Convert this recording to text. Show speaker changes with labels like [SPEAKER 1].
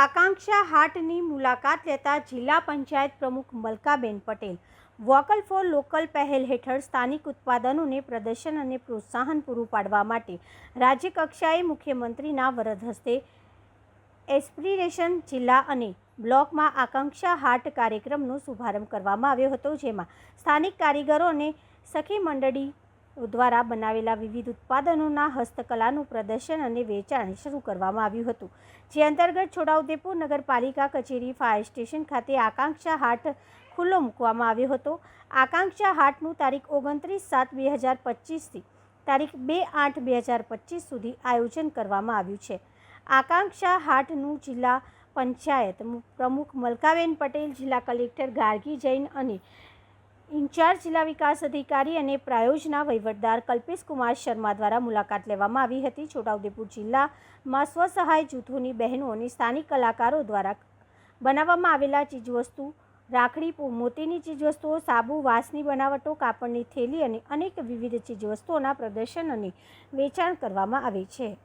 [SPEAKER 1] આકાંક્ષા હાટની મુલાકાત લેતા જિલ્લા પંચાયત પ્રમુખ Malkaben Patel vocal for local પહેલ હેઠળ સ્થાનિક ઉત્પાદનોને પ્રદર્શન અને પ્રોત્સાહન પૂરું પાડવા માટે રાજ્યકક્ષાએ મુખ્યમંત્રીના વરદ હસ્તે એસ્પિરેશન જિલ્લા અને બ્લોકમાં આકાંક્ષા હાટ કાર્યક્રમનો શુભારંભ કરવામાં આવ્યો હતો, જેમાં સ્થાનિક કારીગરો અને સખી મંડળી દ્વારા બનાવેલા વિવિધ ઉત્પાદનોના હસ્તકલાનું પ્રદર્શન અને વેચાણ શરૂ કરવામાં આવ્યું હતું. જે અંતર્ગત છોટાઉદેપુર નગરપાલિકા કચેરી ફાયર સ્ટેશન ખાતે આકાંક્ષા હાટ ખુલ્લો મૂકવામાં આવ્યો હતો. આકાંક્ષા હાટનું તારીખ ઓગણત્રીસ સાત બે હજાર પચીસથી તારીખ બે આઠ બે હજાર પચીસ સુધી આયોજન કરવામાં આવ્યું છે. આકાંક્ષા હાટનું જિલ્લા પંચાયત પ્રમુખ મલકાબેન પટેલ, જિલ્લા કલેક્ટર ગાર્ગી જૈન અને ઇન્ચાર્જ જિલ્લા વિકાસ અધિકારી અને પ્રાયોજના વહીવટદાર કલ્પેશ કુમાર શર્મા દ્વારા મુલાકાત લેવામાં આવી હતી. છોટાઉદેપુર જિલ્લામાં સ્વસહાય જૂથોની બહેનો અને સ્થાનિક કલાકારો દ્વારા બનાવવામાં આવેલા ચીજવસ્તુ, રાખડી મોતીની ચીજવસ્તુઓ, સાબુ, વાંસની બનાવટો, કાપડની થેલી અને અનેક વિવિધ ચીજવસ્તુઓના પ્રદર્શન અને વેચાણ કરવામાં આવે છે.